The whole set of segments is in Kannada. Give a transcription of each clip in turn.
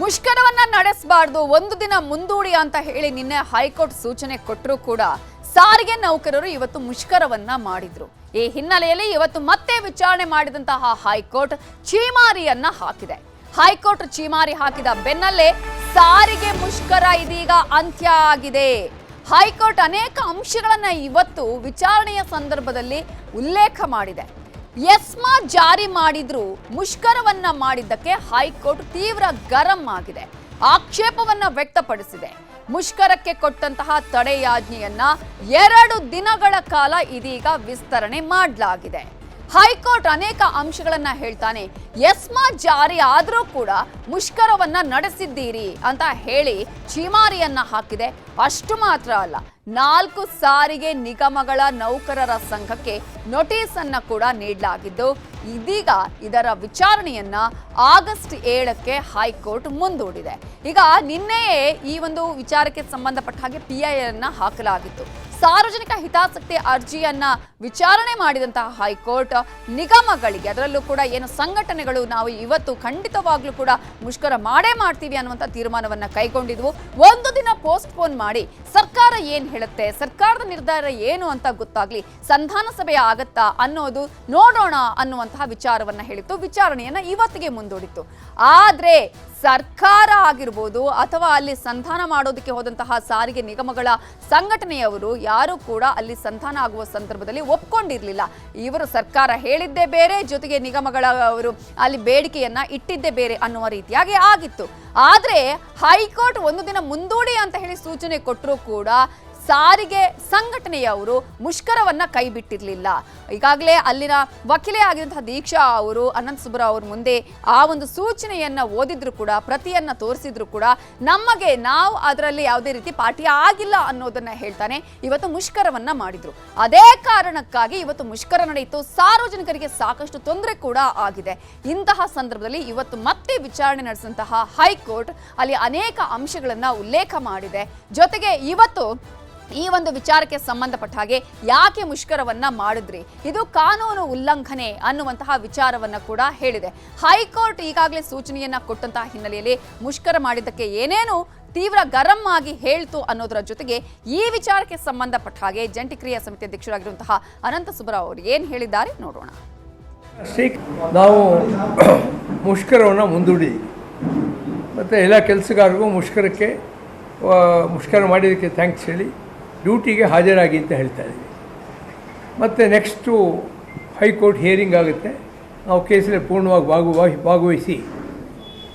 ಮುಷ್ಕರವನ್ನ ನಡೆಸಬಾರ್ದು, ಒಂದು ದಿನ ಮುಂದೂಡಿ ಅಂತ ಹೇಳಿ ನಿನ್ನೆ ಹೈಕೋರ್ಟ್ ಸೂಚನೆ ಕೊಟ್ಟರೂ ಕೂಡ ಸಾರಿಗೆ ನೌಕರರು ಇವತ್ತು ಮುಷ್ಕರವನ್ನ ಮಾಡಿದ್ರು. ಈ ಹಿನ್ನೆಲೆಯಲ್ಲಿ ಇವತ್ತು ಮತ್ತೆ ವಿಚಾರಣೆ ಮಾಡಿದಂತಹ ಹೈಕೋರ್ಟ್ ಚೀಮಾರಿಯನ್ನ ಹಾಕಿದೆ. ಹೈಕೋರ್ಟ್ ಚೀಮಾರಿ ಹಾಕಿದ ಬೆನ್ನಲ್ಲೇ ಸಾರಿಗೆ ಮುಷ್ಕರ ಇದೀಗ ಅಂತ್ಯ ಆಗಿದೆ. ಹೈಕೋರ್ಟ್ ಅನೇಕ ಅಂಶಗಳನ್ನ ಇವತ್ತು ವಿಚಾರಣೆಯ ಸಂದರ್ಭದಲ್ಲಿ ಉಲ್ಲೇಖ ಮಾಡಿದೆ. ಎಸ್ಮಾ ಜಾರಿ ಮಾಡಿದ್ರು, ಮುಷ್ಕರವನ್ನ ಮಾಡಿದ್ದಕ್ಕೆ ಹೈಕೋರ್ಟ್ ತೀವ್ರ ಗರಂ ಆಗಿದೆ. ಆಕ್ಷೇಪವನ್ನ ವ್ಯಕ್ತಪಡಿಸಿದೆ. ಮುಷ್ಕರಕ್ಕೆ ಕೊಟ್ಟಂತಹ ತಡೆಯಾಜ್ಞೆಯನ್ನ ಎರಡು ದಿನಗಳ ಕಾಲ ಇದೀಗ ವಿಸ್ತರಣೆ ಮಾಡಲಾಗಿದೆ. ಹೈಕೋರ್ಟ್ ಅನೇಕ ಅಂಶಗಳನ್ನ ಹೇಳ್ತಾನೆ. ಎಸ್ಮಾ ಜಾರಿ ಆದರೂ ಕೂಡ ಮುಷ್ಕರವನ್ನ ನಡೆಸಿದ್ದೀರಿ ಅಂತ ಹೇಳಿ ಚೀಮಾರಿಯನ್ನ ಹಾಕಿದೆ. ಅಷ್ಟು ಮಾತ್ರ ಅಲ್ಲ, ನಾಲ್ಕು ಸಾರಿಗೆ ನಿಗಮಗಳ ನೌಕರರ ಸಂಘಕ್ಕೆ ನೋಟಿಸ್ ಅನ್ನ ಕೂಡ ನೀಡಲಾಗಿದ್ದು, ಇದೀಗ ಇದರ ವಿಚಾರಣೆಯನ್ನ ಆಗಸ್ಟ್ ಏಳಕ್ಕೆ ಹೈಕೋರ್ಟ್ ಮುಂದೂಡಿದೆ. ಈಗ ನಿನ್ನೆಯೇ ಈ ಒಂದು ವಿಚಾರಕ್ಕೆ ಸಂಬಂಧಪಟ್ಟ ಹಾಗೆ ಪಿ ಐ ಅನ್ನ ಹಾಕಲಾಗಿತ್ತು. ಸಾರ್ವಜನಿಕ ಹಿತಾಸಕ್ತಿ ಅರ್ಜಿಯನ್ನ ವಿಚಾರಣೆ ಮಾಡಿದಂತಹ ಹೈಕೋರ್ಟ್ ನಿಗಮಗಳಿಗೆ, ಅದರಲ್ಲೂ ಕೂಡ ಏನು ಸಂಘಟನೆಗಳು ನಾವು ಇವತ್ತು ಖಂಡಿತವಾಗ್ಲೂ ಕೂಡ ಮುಷ್ಕರ ಮಾಡೇ ಮಾಡ್ತೀವಿ ಅನ್ನುವಂಥ ತೀರ್ಮಾನವನ್ನ ಕೈಗೊಂಡಿದ್ವು. ಒಂದು ದಿನ ಪೋಸ್ಟ್ಪೋನ್ ಮಾಡಿ ಸರ್ಕಾರ ಏನ್ ಹೇಳುತ್ತೆ, ಸರ್ಕಾರದ ನಿರ್ಧಾರ ಏನು ಅಂತ ಗೊತ್ತಾಗ್ಲಿ, ಸಂಧಾನ ಸಭೆ ಆಗತ್ತಾ ಅನ್ನೋದು ನೋಡೋಣ ಅನ್ನುವಂತಹ ವಿಚಾರವನ್ನ ಹೇಳಿತ್ತು. ವಿಚಾರಣೆಯನ್ನ ಇವತ್ತಿಗೆ ಮುಂದೂಡಿತ್ತು. ಆದ್ರೆ ಸರ್ಕಾರ ಆಗಿರ್ಬೋದು ಅಥವಾ ಅಲ್ಲಿ ಸಂಧಾನ ಮಾಡೋದಕ್ಕೆ ಹೋದಂತಹ ಸಾರಿಗೆ ನಿಗಮಗಳ ಸಂಘಟನೆಯವರು ಯಾರು ಕೂಡ ಅಲ್ಲಿ ಸಂಧಾನ ಆಗುವ ಸಂದರ್ಭದಲ್ಲಿ ಒಪ್ಕೊಂಡಿರ್ಲಿಲ್ಲ. ಇವರು ಸರ್ಕಾರ ಹೇಳಿದ್ದೇ ಬೇರೆ, ಜೊತೆಗೆ ನಿಗಮಗಳ ಅವರು ಅಲ್ಲಿ ಬೇಡಿಕೆಯನ್ನ ಇಟ್ಟಿದ್ದೇ ಬೇರೆ ಅನ್ನುವ ರೀತಿಯಾಗಿ ಆಗಿತ್ತು. ಆದ್ರೆ ಹೈಕೋರ್ಟ್ ಒಂದು ದಿನ ಮುಂದೂಡಿ ಅಂತ ಹೇಳಿ ಸೂಚನೆ ಕೊಟ್ಟರೂ ಕೂಡ ಸಾರಿಗೆ ಸಂಘಟನೆಯವರು ಮುಷ್ಕರವನ್ನ ಕೈಬಿಟ್ಟಿರಲಿಲ್ಲ. ಈಗಾಗಲೇ ಅಲ್ಲಿನ ವಕೀಲೆ ಆಗಿರುವಂತಹ ದೀಕ್ಷಾ ಅವರು, ಅನಂತ ಸುಬ್ರ ಅವ್ರ ಮುಂದೆ ಆ ಒಂದು ಸೂಚನೆಯನ್ನ ಓದಿದ್ರು ಕೂಡ, ಪ್ರತಿಯನ್ನ ತೋರಿಸಿದ್ರು ಕೂಡ ನಮಗೆ ನಾವು ಅದರಲ್ಲಿ ಯಾವುದೇ ರೀತಿ ಪಾಠಿ ಆಗಿಲ್ಲ ಅನ್ನೋದನ್ನ ಹೇಳ್ತಾನೆ. ಇವತ್ತು ಮುಷ್ಕರವನ್ನ ಮಾಡಿದ್ರು. ಅದೇ ಕಾರಣಕ್ಕಾಗಿ ಇವತ್ತು ಮುಷ್ಕರ ನಡೆಯಿತು. ಸಾರ್ವಜನಿಕರಿಗೆ ಸಾಕಷ್ಟು ತೊಂದರೆ ಕೂಡ ಆಗಿದೆ. ಇಂತಹ ಸಂದರ್ಭದಲ್ಲಿ ಇವತ್ತು ಮತ್ತೆ ವಿಚಾರಣೆ ನಡೆಸಿದಂತಹ ಹೈಕೋರ್ಟ್ ಅಲ್ಲಿ ಅನೇಕ ಅಂಶಗಳನ್ನ ಉಲ್ಲೇಖ ಮಾಡಿದೆ. ಜೊತೆಗೆ ಇವತ್ತು ಈ ಒಂದು ವಿಚಾರಕ್ಕೆ ಸಂಬಂಧಪಟ್ಟ ಹಾಗೆ ಯಾಕೆ ಮುಷ್ಕರವನ್ನ ಮಾಡಿದ್ರಿ? ಇದು ಕಾನೂನು ಉಲ್ಲಂಘನೆ ಅನ್ನುವಂತಹ ವಿಚಾರವನ್ನ ಕೂಡ ಹೇಳಿದೆ. ಹೈಕೋರ್ಟ್ ಈಗಾಗಲೇ ಸೂಚನೆಯನ್ನ ಕೊಟ್ಟಂತಹ ಹಿನ್ನೆಲೆಯಲ್ಲಿ ಮುಷ್ಕರ ಮಾಡಿದ್ದಕ್ಕೆ ಏನೇನು ತೀವ್ರ ಗರಂ ಆಗಿ ಹೇಳ್ತು ಅನ್ನೋದರ ಜೊತೆಗೆ ಈ ವಿಚಾರಕ್ಕೆ ಸಂಬಂಧಪಟ್ಟ ಹಾಗೆ ಜಂಟಿ ಕ್ರಿಯಾ ಸಮಿತಿ ಅಧ್ಯಕ್ಷರಾಗಿರುವಂತಹ ಅನಂತ ಸುಬ್ರಾವ್ ಅವರು ಏನು ಹೇಳಿದ್ದಾರೆ ನೋಡೋಣ. ನಾವು ಮುಷ್ಕರವನ್ನು ಮುಂದೂಡಿ. ಮತ್ತು ಎಲ್ಲ ಕೆಲಸಗಾರರಿಗೂ ಮುಷ್ಕರಕ್ಕೆ ಮುಷ್ಕರ ಮಾಡಿದ್ದಕ್ಕೆ ಥ್ಯಾಂಕ್ಸ್ ಹೇಳಿ. ಡ್ಯೂಟಿಗೆ ಹಾಜರಾಗಿ ಅಂತ ಹೇಳ್ತಾ ಇದ್ದೀವಿ ಮತ್ತು ನೆಕ್ಸ್ಟು ಹೈಕೋರ್ಟ್ ಹಿಯರಿಂಗ್ ಆಗುತ್ತೆ. ನಾವು ಕೇಸಲ್ಲಿ ಪೂರ್ಣವಾಗಿ ಭಾಗ ಭಾಗವಹಿಸಿ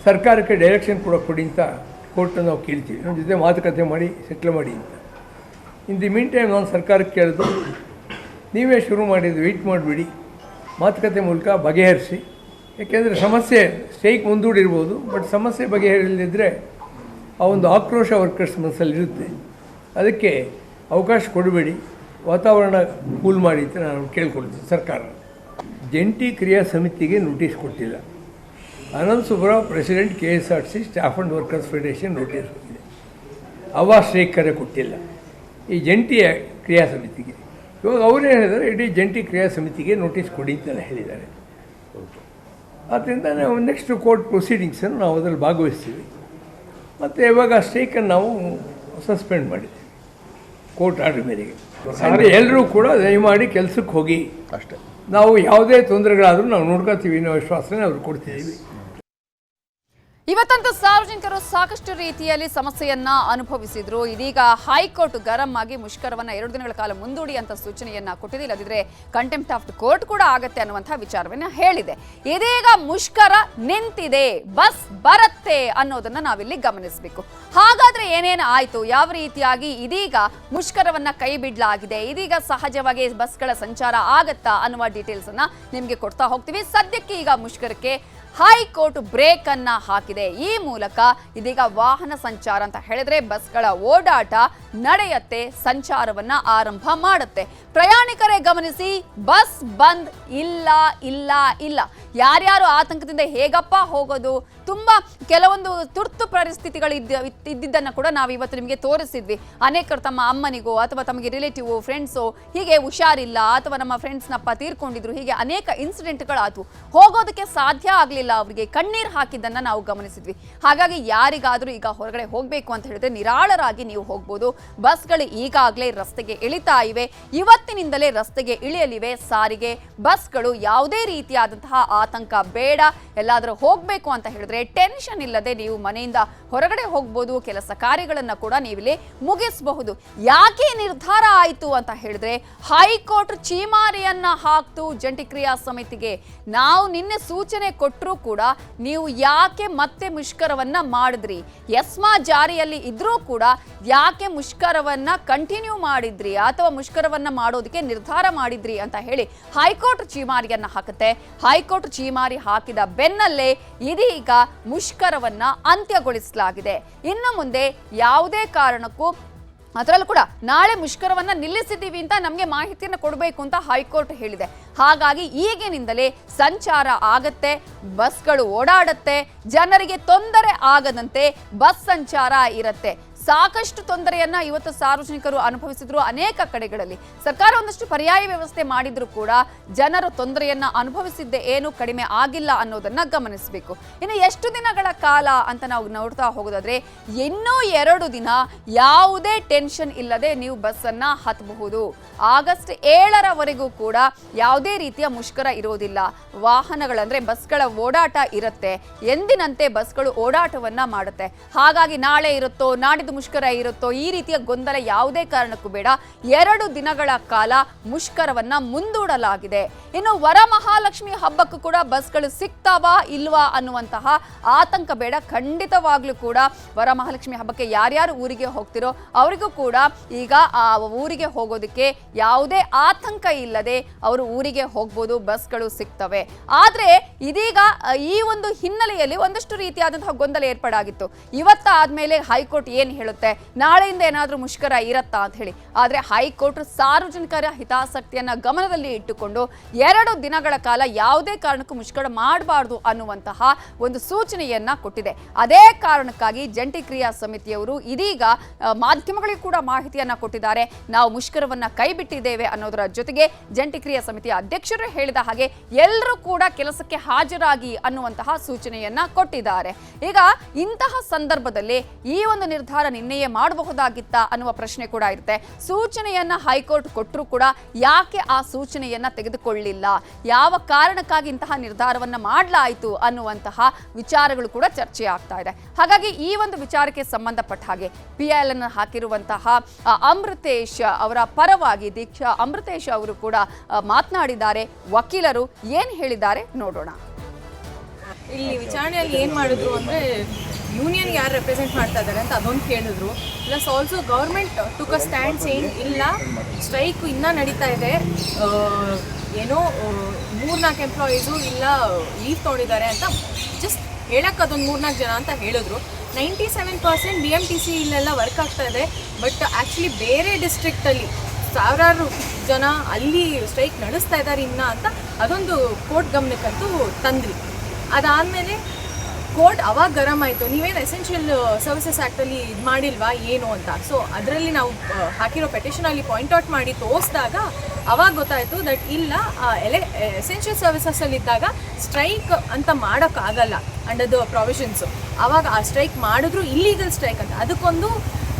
ಸರ್ಕಾರಕ್ಕೆ ಡೈರೆಕ್ಷನ್ ಕೂಡ ಕೊಡಿ ಅಂತ ಕೋರ್ಟನ್ನು ನಾವು ಕೇಳ್ತೀವಿ. ನಮ್ಮ ಜೊತೆ ಮಾತುಕತೆ ಮಾಡಿ ಸೆಟ್ಲ್ ಮಾಡಿ ಅಂತ. ಇನ್ ದಿ ಮೀನ್ ಟೈಮ್ ನಾನು ಸರ್ಕಾರಕ್ಕೆ ಕೇಳಿದು, ನೀವೇ ಶುರು ಮಾಡಿದ್ದು ವೆಯ್ಟ್ ಮಾಡಿಬಿಡಿ. ಮಾತುಕತೆ ಮೂಲಕ ಬಗೆಹರಿಸಿ. ಯಾಕೆಂದರೆ ಸಮಸ್ಯೆ ಸ್ಟ್ರೈಕ್ ಮುಂದೂಡಿರ್ಬೋದು ಬಟ್ ಸಮಸ್ಯೆ ಬಗೆಹರಿಲ್ಲದಿದ್ದರೆ ಆ ಒಂದು ಆಕ್ರೋಶ ವರ್ಕರ್ಸ್ ಮನಸ್ಸಲ್ಲಿರುತ್ತೆ. ಅದಕ್ಕೆ ಅವಕಾಶ ಕೊಡಬೇಡಿ, ವಾತಾವರಣ ಕೂಲ್ ಮಾಡಿ ಅಂತ ನಾನು ಕೇಳ್ಕೊಳ್ತೀನಿ ಸರ್ಕಾರ. ಜಂಟಿ ಕ್ರಿಯಾ ಸಮಿತಿಗೆ ನೋಟಿಸ್ ಕೊಟ್ಟಿಲ್ಲ. Ananta Subrao president K S R C staff and workers federation notice ಕೊಟ್ಟಿದೆ. ಅವ ಕರೆ ಕೊಟ್ಟಿಲ್ಲ. ಈ ಜಂಟಿ ಕ್ರಿಯಾ ಸಮಿತಿಗೆ. ಇವಾಗ ಅವರೇ ಹೇಳಿದ್ದಾರೆ ಇಡೀ ಜಂಟಿ ಕ್ರಿಯಾ ಸಮಿತಿಗೆ ನೋಟಿಸ್ ಕೊಡಿ ಅಂತ ಹೇಳಿದ್ದಾರೆ. ಆದ್ದರಿಂದ ನಾವು ನೆಕ್ಸ್ಟ್ ಕೋರ್ಟ್ ಪ್ರೊಸೀಡಿಂಗ್ಸನ್ನು ನಾವು ಅದರಲ್ಲಿ ಭಾಗವಹಿಸ್ತೀವಿ. ಮತ್ತು ಇವಾಗ ಸ್ಟ್ರೈಕನ್ನು ನಾವು ಸಸ್ಪೆಂಡ್ ಮಾಡಿದ್ದೀವಿ ಕೋರ್ಟ್ ಆರ್ಡರ್ ಮೇರೆಗೆ. ಅಂದರೆ ಎಲ್ಲರೂ ಕೂಡ ದಯಮಾಡಿ ಕೆಲಸಕ್ಕೆ ಹೋಗಿ. ಅಷ್ಟೇ. ನಾವು ಯಾವುದೇ ತೊಂದರೆಗಳಾದರೂ ನಾವು ನೋಡ್ಕೊತೀವಿ ಅನ್ನೋ ವಿಶ್ವಾಸನೇ ಅವ್ರು ಕೊಡ್ತಿದ್ದೀವಿ. ಇವತ್ತಂತೂ ಸಾರ್ವಜನಿಕರು ಸಾಕಷ್ಟು ರೀತಿಯಲ್ಲಿ ಸಮಸ್ಯೆಯನ್ನ ಅನುಭವಿಸಿದ್ರು. ಇದೀಗ ಹೈಕೋರ್ಟ್ ಗರಂ ಆಗಿ ಮುಷ್ಕರವನ್ನ ಎರಡು ದಿನಗಳ ಕಾಲ ಮುಂದೂಡಿ ಅಂತ ಸೂಚನೆಯನ್ನ ಕೊಟ್ಟಿದೆ. ಇಲ್ಲದಿದ್ರೆ ಕಂಟೆಂಪ್ಟ್ ಆಫ್ ಕೋರ್ಟ್ ಕೂಡ ಆಗತ್ತೆ ಅನ್ನುವಂತಹ ವಿಚಾರವನ್ನ ಹೇಳಿದೆ. ಇದೀಗ ಮುಷ್ಕರ ನಿಂತಿದೆ. ಬಸ್ ಬರತ್ತೆ ಅನ್ನೋದನ್ನ ನಾವಿಲ್ಲಿ ಗಮನಿಸಬೇಕು. ಹಾಗಾದ್ರೆ ಏನೇನು ಆಯ್ತು? ಯಾವ ರೀತಿಯಾಗಿ ಇದೀಗ ಮುಷ್ಕರವನ್ನ ಕೈ ಬಿಡ್ಲಾಗಿದೆ? ಇದೀಗ ಸಹಜವಾಗಿ ಬಸ್ಗಳ ಸಂಚಾರ ಆಗತ್ತಾ ಅನ್ನುವ ಡೀಟೇಲ್ಸ್ ಅನ್ನ ನಿಮ್ಗೆ ಕೊಡ್ತಾ ಹೋಗ್ತೀವಿ. ಸದ್ಯಕ್ಕೆ ಈಗ ಮುಷ್ಕರಕ್ಕೆ ಹೈಕೋರ್ಟ್ ಬ್ರೇಕ್ ಅನ್ನ ಹಾಕಿದೆ. ಈ ಮೂಲಕ ಇದೀಗ ವಾಹನ ಸಂಚಾರ ಅಂತ ಹೇಳಿದ್ರೆ ಬಸ್ಗಳ ಓಡಾಟ ನಡೆಯತ್ತೆ, ಸಂಚಾರವನ್ನ ಆರಂಭ ಮಾಡುತ್ತೆ. ಪ್ರಯಾಣಿಕರೇ ಗಮನಿಸಿ, ಬಸ್ ಬಂದ್ ಇಲ್ಲ ಇಲ್ಲ ಇಲ್ಲ. ಯಾರ್ಯಾರು ಆತಂಕದಿಂದ ಹೇಗಪ್ಪ ಹೋಗೋದು? ತುಂಬಾ ಕೆಲವೊಂದು ತುರ್ತು ಪರಿಸ್ಥಿತಿಗಳು ಇದ್ದ, ಇದ್ದಿದ್ದನ್ನು ಕೂಡ ನಾವು ಇವತ್ತು ನಿಮಗೆ ತೋರಿಸಿದ್ವಿ. ಅನೇಕರು ತಮ್ಮ ಅಮ್ಮನಿಗೋ ಅಥವಾ ತಮಗೆ ರಿಲೇಟಿವ್ ಫ್ರೆಂಡ್ಸು ಹೀಗೆ ಹುಷಾರಿಲ್ಲ, ಅಥವಾ ನಮ್ಮ ಫ್ರೆಂಡ್ಸ್ನಪ್ಪ ತೀರ್ಕೊಂಡಿದ್ರು, ಹೀಗೆ ಅನೇಕ ಇನ್ಸಿಡೆಂಟ್ಗಳಾದವು ಹೋಗೋದಕ್ಕೆ ಸಾಧ್ಯ ಆಗಲಿಲ್ಲ, ಅವರಿಗೆ ಕಣ್ಣೀರು ಹಾಕಿದ್ದನ್ನು ನಾವು ಗಮನಿಸಿದ್ವಿ. ಹಾಗಾಗಿ ಯಾರಿಗಾದರೂ ಈಗ ಹೊರಗಡೆ ಹೋಗಬೇಕು ಅಂತ ಹೇಳಿದ್ರೆ ನಿರಾಳರಾಗಿ ನೀವು ಹೋಗ್ಬೋದು. ಬಸ್ಗಳು ಈಗಾಗಲೇ ರಸ್ತೆಗೆ ಇಳಿತಾ ಇವೆ. ಇವತ್ತಿನಿಂದಲೇ ರಸ್ತೆಗೆ ಇಳಿಯಲಿವೆ. ಸಾರಿಗೆ, ಬಸ್ಗಳು ಯಾವುದೇ ರೀತಿಯಾದಂತಹ ಆತಂಕ ಬೇಡ. ಎಲ್ಲಾದರೂ ಹೋಗಬೇಕು ಅಂತ ಹೇಳಿದ್ರೆ ಟೆನ್ಷನ್ ಇಲ್ಲದೆ ನೀವು ಮನೆಯಿಂದ ಹೊರಗಡೆ ಹೋಗ್ಬೋದು. ಕೆಲಸ ಕಾರ್ಯಗಳನ್ನು ಕೂಡ ನೀವಿಲ್ಲಿ ಮುಗಿಸಬಹುದು. ಯಾಕೆ ನಿರ್ಧಾರ ಆಯಿತು ಅಂತ ಹೇಳಿದ್ರೆ ಹೈಕೋರ್ಟ್ ಚೀಮಾರಿಯನ್ನ ಹಾಕ್ತು ಜಂಟಿ ಕ್ರಿಯಾ ಸಮಿತಿಗೆ. ನಾವು ನಿನ್ನೆ ಸೂಚನೆ ಕೊಟ್ಟರೂ ಕೂಡ ನೀವು ಯಾಕೆ ಮತ್ತೆ ಮುಷ್ಕರವನ್ನ ಮಾಡಿದ್ರಿ? ಎಸ್ಮಾ ಜಾರಿಯಲ್ಲಿ ಇದ್ರೂ ಕೂಡ ಯಾಕೆ ಮುಷ್ಕರವನ್ನ ಕಂಟಿನ್ಯೂ ಮಾಡಿದ್ರಿ ಅಥವಾ ಮುಷ್ಕರವನ್ನ ಮಾಡೋದಕ್ಕೆ ನಿರ್ಧಾರ ಮಾಡಿದ್ರಿ ಅಂತ ಹೇಳಿ ಹೈಕೋರ್ಟ್ ಚೀಮಾರಿಯನ್ನ ಹಾಕುತ್ತೆ. ಹೈಕೋರ್ಟ್ ಚೀಮಾರಿ ಹಾಕಿದ ಬೆನ್ನಲ್ಲೇ ಇದೀಗ ಮುಷ್ಕರವನ್ನ ಅಂತ್ಯಗೊಳಿಸಲಾಗಿದೆ. ಇನ್ನು ಮುಂದೆ ಯಾವುದೇ ಕಾರಣಕ್ಕೂ ಅದರಲ್ಲೂ ಕೂಡ ನಾಳೆ ಮುಷ್ಕರವನ್ನ ನಿಲ್ಲಿಸಿದ್ದೀವಿ ಅಂತ ನಮಗೆ ಮಾಹಿತಿಯನ್ನು ಕೊಡಬೇಕು ಅಂತ ಹೈಕೋರ್ಟ್ ಹೇಳಿದೆ. ಹಾಗಾಗಿ ಈಗಿನಿಂದಲೇ ಸಂಚಾರ ಆಗತ್ತೆ, ಬಸ್ಗಳು ಓಡಾಡತ್ತೆ, ಜನರಿಗೆ ತೊಂದರೆ ಆಗದಂತೆ ಬಸ್ ಸಂಚಾರ ಇರತ್ತೆ. ಸಾಕಷ್ಟು ತೊಂದರೆಯನ್ನ ಇವತ್ತು ಸಾರ್ವಜನಿಕರು ಅನುಭವಿಸಿದ್ರು ಅನೇಕ ಕಡೆಗಳಲ್ಲಿ. ಸರ್ಕಾರ ಒಂದಷ್ಟು ಪರ್ಯಾಯ ವ್ಯವಸ್ಥೆ ಮಾಡಿದ್ರು ಕೂಡ ಜನರು ತೊಂದರೆಯನ್ನ ಅನುಭವಿಸಿದ್ದೆ ಏನು ಕಡಿಮೆ ಆಗಿಲ್ಲ ಅನ್ನೋದನ್ನ ಗಮನಿಸಬೇಕು. ಇನ್ನು ಎಷ್ಟು ದಿನಗಳ ಕಾಲ ಅಂತ ನಾವು ನೋಡ್ತಾ ಹೋಗೋದಾದ್ರೆ, ಇನ್ನೂ ಎರಡು ದಿನ ಯಾವುದೇ ಟೆನ್ಷನ್ ಇಲ್ಲದೆ ನೀವು ಬಸ್ಸನ್ನ ಹತ್ತಬಹುದು ಆಗಸ್ಟ್ ಏಳರವರೆಗೂ ಕೂಡ ಯಾವುದೇ ರೀತಿಯ ಮುಷ್ಕರ ಇರೋದಿಲ್ಲ. ವಾಹನಗಳಂದ್ರೆ ಬಸ್ಗಳ ಓಡಾಟ ಇರುತ್ತೆ. ಎಂದಿನಂತೆ ಬಸ್ಗಳು ಓಡಾಟವನ್ನ ಮಾಡುತ್ತೆ. ಹಾಗಾಗಿ ನಾಳೆ ಇರುತ್ತೋ ನಾಡಿದ್ದು ಮುಷ್ಕರ ಇರುತ್ತೋ ಈ ರೀತಿಯ ಗೊಂದಲ ಯಾವುದೇ ಕಾರಣಕ್ಕೂ ಬೇಡ. ಎರಡು ದಿನಗಳ ಕಾಲ ಮುಷ್ಕರವನ್ನ ಮುಂದೂಡಲಾಗಿದೆ. ಇನ್ನು ವರಮಹಾಲಕ್ಷ್ಮಿ ಹಬ್ಬಕ್ಕೂ ಕೂಡ ಬಸ್ಗಳು ಸಿಗ್ತಾವಾ ಇಲ್ವಾ ಅನ್ನುವಂತಹ ಆತಂಕ ಬೇಡ. ಖಂಡಿತವಾಗ್ಲೂ ಕೂಡ ವರಮಹಾಲಕ್ಷ್ಮಿ ಹಬ್ಬಕ್ಕೆ ಯಾರ್ಯಾರು ಊರಿಗೆ ಹೋಗ್ತಿರೋ ಅವರಿಗೂ ಕೂಡ ಈಗ ಆ ಊರಿಗೆ ಹೋಗೋದಕ್ಕೆ ಯಾವುದೇ ಆತಂಕ ಇಲ್ಲದೆ ಅವರು ಊರಿಗೆ ಹೋಗ್ಬೋದು, ಬಸ್ಗಳು ಸಿಗ್ತವೆ. ಆದ್ರೆ ಇದೀಗ ಈ ಒಂದು ಹಿನ್ನೆಲೆಯಲ್ಲಿ ಒಂದಷ್ಟು ರೀತಿಯಾದಂತಹ ಗೊಂದಲ ಏರ್ಪಡಾಗಿತ್ತು. ಇವತ್ತಾದ್ಮೇಲೆ ಹೈಕೋರ್ಟ್ ಏನ್ ಹೇಳುತ್ತೆ. ನಾಳೆಯಿಂದ ಏನಾದರೂ ಮುಷ್ಕರ ಇರತ್ತಾ ಅಂತ ಹೇಳಿ. ಆದರೆ ಹೈಕೋರ್ಟ್ ಸಾರ್ವಜನಿಕರ ಹಿತಾಸಕ್ತಿಯನ್ನ ಗಮನದಲ್ಲಿ ಇಟ್ಟುಕೊಂಡು ಎರಡು ದಿನಗಳ ಕಾಲ ಯಾವುದೇ ಕಾರಣಕ್ಕೂ ಮುಷ್ಕರ ಮಾಡಬಾರ್ದು ಅನ್ನುವಂತಹ ಒಂದು ಸೂಚನೆಯನ್ನ ಕೊಟ್ಟಿದೆ. ಅದೇ ಕಾರಣಕ್ಕಾಗಿ ಜಂಟಿ ಕ್ರಿಯಾ ಸಮಿತಿಯವರು ಇದೀಗ ಮಾಧ್ಯಮಗಳಿಗೆ ಕೂಡ ಮಾಹಿತಿಯನ್ನ ಕೊಟ್ಟಿದ್ದಾರೆ. ನಾವು ಮುಷ್ಕರವನ್ನ ಕೈಬಿಟ್ಟಿದ್ದೇವೆ ಅನ್ನೋದರ ಜೊತೆಗೆ ಜಂಟಿ ಕ್ರಿಯಾ ಸಮಿತಿಯ ಅಧ್ಯಕ್ಷರು ಹೇಳಿದ ಹಾಗೆ ಎಲ್ಲರೂ ಕೂಡ ಕೆಲಸಕ್ಕೆ ಹಾಜರಾಗಿ ಅನ್ನುವಂತಹ ಸೂಚನೆಯನ್ನ ಕೊಟ್ಟಿದ್ದಾರೆ. ಈಗ ಇಂತಹ ಸಂದರ್ಭದಲ್ಲಿ ಈ ಒಂದು ನಿರ್ಧಾರ ನಿನ್ನೆಯೇ ಮಾಡಬಹುದಾಗಿತ್ತ ಅನ್ನುವ ಪ್ರಶ್ನೆ ಕೂಡ ಇರುತ್ತೆ. ಸೂಚನೆಯನ್ನ ಹೈಕೋರ್ಟ್ ಕೊಟ್ಟರೂ ಕೂಡ ಯಾಕೆ ಆ ಸೂಚನೆಯನ್ನ ತೆಗೆದುಕೊಳ್ಳಿಲ್ಲ? ಯಾವ ಕಾರಣಕ್ಕಾಗಿ ಇಂತಹ ನಿರ್ಧಾರವನ್ನ ಮಾಡಲಾಯಿತು ಅನ್ನುವಂತಹ ವಿಚಾರಗಳು ಕೂಡ ಚರ್ಚೆ ಆಗ್ತಾ ಇದೆ. ಹಾಗಾಗಿ ಈ ಒಂದು ವಿಚಾರಕ್ಕೆ ಸಂಬಂಧಪಟ್ಟ ಹಾಗೆ ಪಿ ಎಲ್ ಅನ್ನು ಹಾಕಿರುವಂತಹ ಅಮೃತೇಶ್ ಅವರ ಪರವಾಗಿ ದೀಕ್ಷಾ ಅಮೃತೇಶ್ ಅವರು ಕೂಡ ಮಾತನಾಡಿದ್ದಾರೆ. ವಕೀಲರು ಏನ್ ಹೇಳಿದ್ದಾರೆ ನೋಡೋಣ. ಇಲ್ಲಿ ವಿಚಾರಣೆಯಲ್ಲಿ ಏನು ಮಾಡಿದ್ರು ಅಂದರೆ ಯೂನಿಯನ್ ಯಾರು ರೆಪ್ರೆಸೆಂಟ್ ಮಾಡ್ತಾ ಇದ್ದಾರೆ ಅಂತ ಅದೊಂದು ಕೇಳಿದ್ರು. Plus also government took a stand same ಇಲ್ಲ ಸ್ಟ್ರೈಕ್ ಇನ್ನೂ ನಡೀತಾ ಇದೆ. ಏನೋ ಮೂರ್ನಾಲ್ಕು ಎಂಪ್ಲಾಯೀಸು ಇಲ್ಲ ಲೀವ್ ತೊಗೊಂಡಿದ್ದಾರೆ ಅಂತ ಜಸ್ಟ್ ಹೇಳಕ್ಕೆ ಅದೊಂದು ಮೂರ್ನಾಲ್ಕು ಜನ ಅಂತ ಹೇಳಿದ್ರು. Ninety seven percent B M T C ಇಲ್ಲೆಲ್ಲ ವರ್ಕ್ ಆಗ್ತಾ ಇದೆ. ಬಟ್ ಆ್ಯಕ್ಚುಲಿ ಬೇರೆ ಡಿಸ್ಟ್ರಿಕ್ಟಲ್ಲಿ ಸಾವಿರಾರು ಜನ ಅಲ್ಲಿ ಸ್ಟ್ರೈಕ್ ನಡೆಸ್ತಾ ಇದ್ದಾರೆ ಇನ್ನ ಅಂತ ಅದೊಂದು ಕೋರ್ಟ್ ಗಮನಕ್ಕಂತೂ ತಂದ್ರಿ ಅದಾದಮೇಲೆ ಕೋರ್ಟ್ ಅವಾಗ ಗರಂ ಆಯಿತು. ನೀವೇನು ಎಸೆನ್ಷಿಯಲ್ ಸರ್ವಿಸಸ್ ಆ್ಯಕ್ಟಲ್ಲಿ ಇದು ಮಾಡಿಲ್ವಾ ಏನು ಅಂತ? ಸೊ ಅದರಲ್ಲಿ ನಾವು ಆ, ಹಾಕಿರೋ ಪೆಟಿಷನಲ್ಲಿ ಪಾಯಿಂಟ್ ಔಟ್ ಮಾಡಿ ತೋರಿಸಿದಾಗ ಅವಾಗ ಗೊತ್ತಾಯಿತು ದಟ್ ಇಲ್ಲ ಎಲೆ ಎಸೆನ್ಷಿಯಲ್ ಸರ್ವಿಸಸ್ಸಲ್ಲಿದ್ದಾಗ ಸ್ಟ್ರೈಕ್ ಅಂತ ಮಾಡೋಕ್ಕಾಗಲ್ಲ ಅಂಡರ್ ದ ಪ್ರೊವಿಷನ್ಸು ಅವಾಗ ಆ ಸ್ಟ್ರೈಕ್ ಮಾಡಿದ್ರು ಇಲ್ಲೀಗಲ್ ಸ್ಟ್ರೈಕ್ ಅಂತ. ಅದಕ್ಕೊಂದು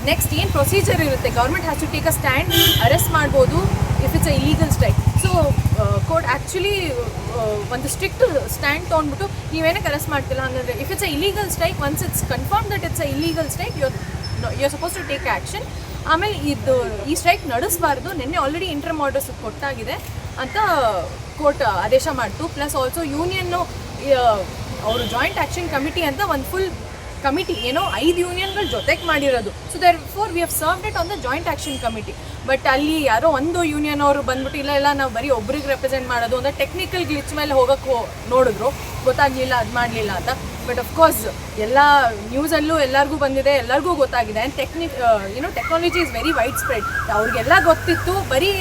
ನೆಕ್ಸ್ಟ್ ಏನು ಪ್ರೊಸೀಜರ್ ಇರುತ್ತೆ? Government has to take a stand arrest ಮಾಡ್ಬೋದು if it's a illegal strike actually ಒಂದು ಸ್ಟ್ರಿಕ್ಟ್ ಸ್ಟ್ಯಾಂಡ್ ತೊಗೊಂಡ್ಬಿಟ್ಟು ನೀವೇನೇ ಅರೆಸ್ಟ್ ಮಾಡ್ತಿಲ್ಲ ಹಂಗಂದ್ರೆ if it's a illegal strike once it's confirm that it's a illegal strike you you suppose to take action ಆಮೇಲೆ ಇದು ಈ ಸ್ಟ್ರೈಕ್ ನಡೆಸಬಾರ್ದು. ನಿನ್ನೆ ಆಲ್ರೆಡಿ ಇಂಟರ್ಮ್ ಆರ್ಡರ್ಸ್ ಕೊಟ್ಟಾಗಿದೆ ಅಂತ ಕೋರ್ಟ್ ಆದೇಶ ಮಾಡ್ತು. ಪ್ಲಸ್ ಆಲ್ಸೋ ಯೂನಿಯನ್ನು ಅವರು ಜಾಯಿಂಟ್ ಆ್ಯಕ್ಷನ್ ಕಮಿಟಿ ಅಂತ ಒಂದು ಫುಲ್ ಕಮಿಟಿ ಏನೋ ಐದು ಯೂನಿಯನ್ಗಳು ಜೊತೆಗೆ ಮಾಡಿರೋದು. So therefore we have served it on the joint action committee but ಅಲ್ಲಿ ಯಾರೋ ಒಂದು ಯೂನಿಯನ್ ಅವರು ಬಂದ್ಬಿಟ್ಟು, ಇಲ್ಲ ಇಲ್ಲ, ನಾವು ಬರೀ ಒಬ್ರಿಗೆ ರೆಪ್ರೆಸೆಂಟ್ ಮಾಡೋದು ಅಂದರೆ ಟೆಕ್ನಿಕಲ್ ಗ್ಲಿಚ್ ಮೇಲೆ ಹೋಗೋಕ್ಕೆ ನೋಡಿದ್ರು. ಗೊತ್ತಾಗಲಿಲ್ಲ, ಅದು ಮಾಡಲಿಲ್ಲ ಅಂತ. ಬಟ್ ಅಫ್ಕೋರ್ಸ್ ಎಲ್ಲ ನ್ಯೂಸಲ್ಲೂ ಎಲ್ಲರಿಗೂ ಬಂದಿದೆ, ಎಲ್ಲರಿಗೂ ಗೊತ್ತಾಗಿದೆ. ಆ್ಯಂಡ್ ಟೆಕ್ನಿಕ್ ಏನೋ technology is very wide spread ಅವ್ರಿಗೆಲ್ಲ ಗೊತ್ತಿತ್ತು, ಬರೀ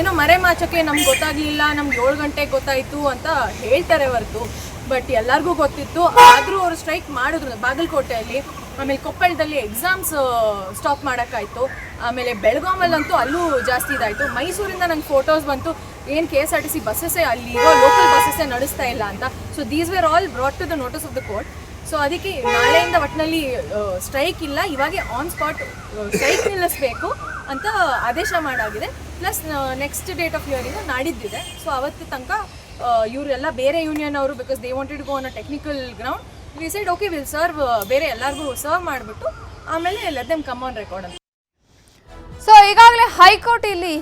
ಏನೋ ಮರೆ ಮಾಚಕ್ಕೆ ನಮ್ಗೆ ಗೊತ್ತಾಗಲಿಲ್ಲ, ನಮ್ಗೆ ಏಳು ಗಂಟೆಗೆ ಗೊತ್ತಾಯಿತು ಅಂತ ಹೇಳ್ತಾರೆ ಹೊರತು. ಬಟ್ ಎಲ್ಲರಿಗೂ ಗೊತ್ತಿತ್ತು. ಆದರೂ ಅವರು ಸ್ಟ್ರೈಕ್ ಮಾಡಿದ್ರು ಬಾಗಲಕೋಟೆಯಲ್ಲಿ. ಆಮೇಲೆ ಕೊಪ್ಪಳದಲ್ಲಿ ಎಕ್ಸಾಮ್ಸ್ ಸ್ಟಾಪ್ ಮಾಡೋಕ್ಕಾಯಿತು. ಆಮೇಲೆ ಬೆಳಗಾಮಲ್ಲಂತೂ ಅಲ್ಲೂ ಜಾಸ್ತಿ ಇದಾಯಿತು. ಮೈಸೂರಿಂದ ನಂಗೆ ಫೋಟೋಸ್ ಬಂತು. ಏನು K S R T C ಬಸ್ಸಸ್ಸೇ ಅಲ್ಲಿರೋ ಲೋಕಲ್ ಬಸ್ಸಸ್ಸೇ ನಡೆಸ್ತಾ ಇಲ್ಲ ಅಂತ. So these were all brought to the notice of the court so ಅದಕ್ಕೆ ನಾಳೆಯಿಂದ ಒಟ್ಟಿನಲ್ಲಿ ಸ್ಟ್ರೈಕ್ ಇಲ್ಲ. ಇವಾಗೆ ಆನ್ ಸ್ಪಾಟ್ ಸ್ಟ್ರೈಕ್ ನಿಲ್ಲಿಸಬೇಕು ಅಂತ ಆದೇಶ ಮಾಡಾಗಿದೆ. Plus next date of hearing ನಾಡಿದ್ದಿದೆ. So ಅವತ್ತು ತನಕ ಇವರೆಲ್ಲ ಬೇರೆ ಯೂನಿಯನ್ ಅವರು because they wanted go on technical ground we said okay will serve ಬೇರೆ ಎಲ್ಲರಿಗೂ ಸರ್ವ್ ಮಾಡಿಬಿಟ್ಟು, ಆಮೇಲೆ let them come on record ಅಂತ. ಸೊ ಈಗಾಗಲೇ ಹೈಕೋರ್ಟ್ ಇಲ್ಲಿ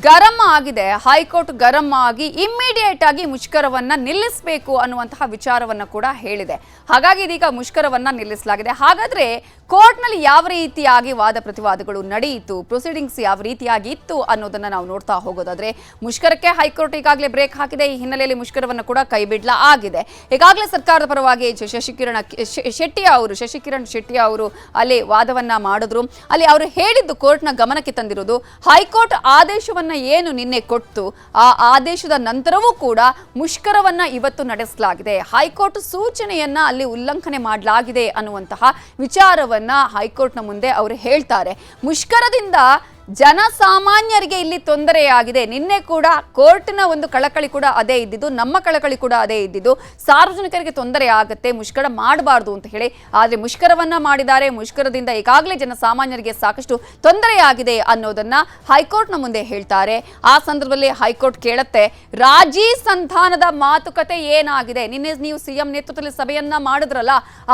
ಗರಂ ಆಗಿದೆ. ಹೈಕೋರ್ಟ್ ಗರಂ ಆಗಿ ಇಮ್ಮಿಡಿಯೇಟ್ ಆಗಿ ಮುಷ್ಕರವನ್ನ ನಿಲ್ಲಿಸಬೇಕು ಅನ್ನುವಂತಹ ವಿಚಾರವನ್ನ ಕೂಡ ಹೇಳಿದೆ. ಹಾಗಾಗಿ ಇದೀಗ ಮುಷ್ಕರವನ್ನ ನಿಲ್ಲಿಸಲಾಗಿದೆ. ಹಾಗಾದ್ರೆ ಕೋರ್ಟ್ನಲ್ಲಿ ಯಾವ ರೀತಿಯಾಗಿ ವಾದ ಪ್ರತಿವಾದಗಳು ನಡೆಯಿತು ಪ್ರೊಸೀಡಿಂಗ್ಸ್ ಯಾವ ರೀತಿಯಾಗಿ ಇತ್ತು ಅನ್ನೋದನ್ನ ನಾವು ನೋಡ್ತಾ ಹೋಗೋದಾದ್ರೆ, ಮುಷ್ಕರಕ್ಕೆ ಹೈಕೋರ್ಟ್ ಈಗಾಗಲೇ ಬ್ರೇಕ್ ಹಾಕಿದೆ. ಈ ಹಿನ್ನೆಲೆಯಲ್ಲಿ ಮುಷ್ಕರವನ್ನು ಕೂಡ ಕೈಬಿಡ್ಲಾ ಆಗಿದೆ. ಈಗಾಗಲೇ ಸರ್ಕಾರದ ಪರವಾಗಿ ಶಶಿಕಿರಣ ಶೆಟ್ಟಿ ಅವರು, ಶಶಿಕಿರಣ್ ಶೆಟ್ಟಿ ಅವರು ಅಲ್ಲಿ ವಾದವನ್ನ ಮಾಡಿದ್ರು. ಅಲ್ಲಿ ಅವರು ಹೇಳಿದ್ದು ಕೋರ್ಟ್ನ ಗಮನಕ್ಕೆ ತಂದಿರೋದು, ಹೈಕೋರ್ಟ್ ಆದೇಶವನ್ನ ಏನು ನಿನ್ನೆ ಕೊಟ್ಟು, ಆ ಆದೇಶದ ನಂತರವೂ ಕೂಡ ಮುಷ್ಕರವನ್ನ ಇವತ್ತು ನಡೆಸಲಾಗಿದೆ. ಹೈಕೋರ್ಟ್ ಸೂಚನೆಯನ್ನ ಅಲ್ಲಿ ಉಲ್ಲಂಘನೆ ಮಾಡಲಾಗಿದೆ ಅನ್ನುವಂತಹ ವಿಚಾರವನ್ನ ಹೈಕೋರ್ಟ್ನ ಮುಂದೆ ಅವರು ಹೇಳ್ತಾರೆ. ಮುಷ್ಕರದಿಂದ ಜನಸಾಮಾನ್ಯರಿಗೆ ಇಲ್ಲಿ ತೊಂದರೆಯಾಗಿದೆ. ನಿನ್ನೆ ಕೂಡ ಕೋರ್ಟ್ನ ಒಂದು ಕಳಕಳಿ ಕೂಡ ಅದೇ ಇದ್ದಿದ್ದು, ನಮ್ಮ ಕಳಕಳಿ ಕೂಡ ಅದೇ ಇದ್ದಿದ್ದು. ಸಾರ್ವಜನಿಕರಿಗೆ ತೊಂದರೆ ಆಗುತ್ತೆ, ಮುಷ್ಕರ ಮಾಡಬಾರ್ದು ಅಂತ ಹೇಳಿ. ಆದರೆ ಮುಷ್ಕರವನ್ನ ಮಾಡಿದ್ದಾರೆ, ಮುಷ್ಕರದಿಂದ ಈಗಾಗಲೇ ಜನಸಾಮಾನ್ಯರಿಗೆ ಸಾಕಷ್ಟು ತೊಂದರೆಯಾಗಿದೆ ಅನ್ನೋದನ್ನ ಹೈಕೋರ್ಟ್ನ ಮುಂದೆ ಹೇಳ್ತಾರೆ. ಆ ಸಂದರ್ಭದಲ್ಲಿ ಹೈಕೋರ್ಟ್ ಕೇಳುತ್ತೆ, ರಾಜಿ ಸಂಧಾನದ ಮಾತುಕತೆ ಏನಾಗಿದೆ? ನಿನ್ನೆ ನೀವು ಸಿಎಂ ನೇತೃತ್ವದಲ್ಲಿ ಸಭೆಯನ್ನ ಮಾಡಿದ್ರಲ್ಲ,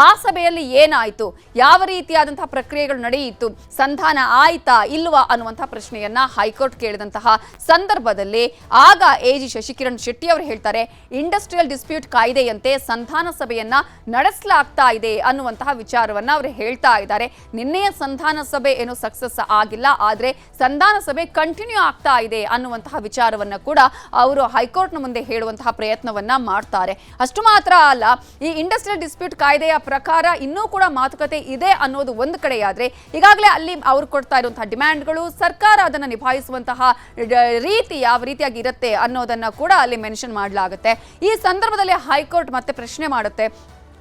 ಆ ಸಭೆಯಲ್ಲಿ ಏನಾಯಿತು? ಯಾವ ರೀತಿಯಾದಂತಹ ಪ್ರಕ್ರಿಯೆಗಳು ನಡೆಯಿತು? ಸಂಧಾನ ಆಯ್ತಾ, ಇಲ್ವಾ ಅನ್ನುವಂತಹ ಪ್ರಶ್ನೆಯನ್ನ ಹೈಕೋರ್ಟ್ ಕೇಳಿದಂತಹ ಸಂದರ್ಭದಲ್ಲಿ ಆಗ ಎ ಜಿ ಶಶಿಕಿರಣ್ ಶೆಟ್ಟಿ ಅವರು ಹೇಳ್ತಾರೆ, ಇಂಡಸ್ಟ್ರಿಯಲ್ ಡಿಸ್ಪ್ಯೂಟ್ ಕಾಯ್ದೆಯಂತೆ ಸಂಧಾನ ಸಭೆಯನ್ನ ನಡೆಸಲಾಗ್ತಾ ಇದೆ ಅನ್ನುವಂತಹ ವಿಚಾರವನ್ನ ಅವರು ಹೇಳ್ತಾ ಇದ್ದಾರೆ. ನಿನ್ನೆಯ ಸಂಧಾನ ಸಭೆ ಏನು ಸಕ್ಸಸ್ ಆಗಿಲ್ಲ, ಆದ್ರೆ ಸಂಧಾನ ಸಭೆ ಕಂಟಿನ್ಯೂ ಆಗ್ತಾ ಇದೆ ಅನ್ನುವಂತಹ ವಿಚಾರವನ್ನ ಕೂಡ ಅವರು ಹೈಕೋರ್ಟ್ನ ಮುಂದೆ ಹೇಳುವಂತಹ ಪ್ರಯತ್ನವನ್ನ ಮಾಡ್ತಾರೆ. ಅಷ್ಟು ಮಾತ್ರ ಅಲ್ಲ, ಈ ಇಂಡಸ್ಟ್ರಿಯಲ್ ಡಿಸ್ಪ್ಯೂಟ್ ಕಾಯ್ದೆಯ ಪ್ರಕಾರ ಇನ್ನೂ ಕೂಡ ಮಾತುಕತೆ ಇದೆ ಅನ್ನೋದು ಒಂದು ಕಡೆಯಾದ್ರೆ, ಈಗಾಗಲೇ ಅಲ್ಲಿ ಅವರು ಕೊಡ್ತಾ ಇರುವಂತಹ ಡಿಮ್ಯಾಂಡ್ಗಳು ಸರ್ಕಾರ ಅದನ್ನು ನಿಭಾಯಿಸುವಂತಹ ರೀತಿ ಯಾವ ರೀತಿಯಾಗಿ ಇರುತ್ತೆ ಅನ್ನೋದನ್ನ ಕೂಡ ಅಲ್ಲಿ ಮೆನ್ಷನ್ ಮಾಡಲಾಗುತ್ತೆ. ಈ ಸಂದರ್ಭದಲ್ಲಿ ಹೈಕೋರ್ಟ್ ಮತ್ತೆ ಪ್ರಶ್ನೆ ಮಾಡುತ್ತೆ.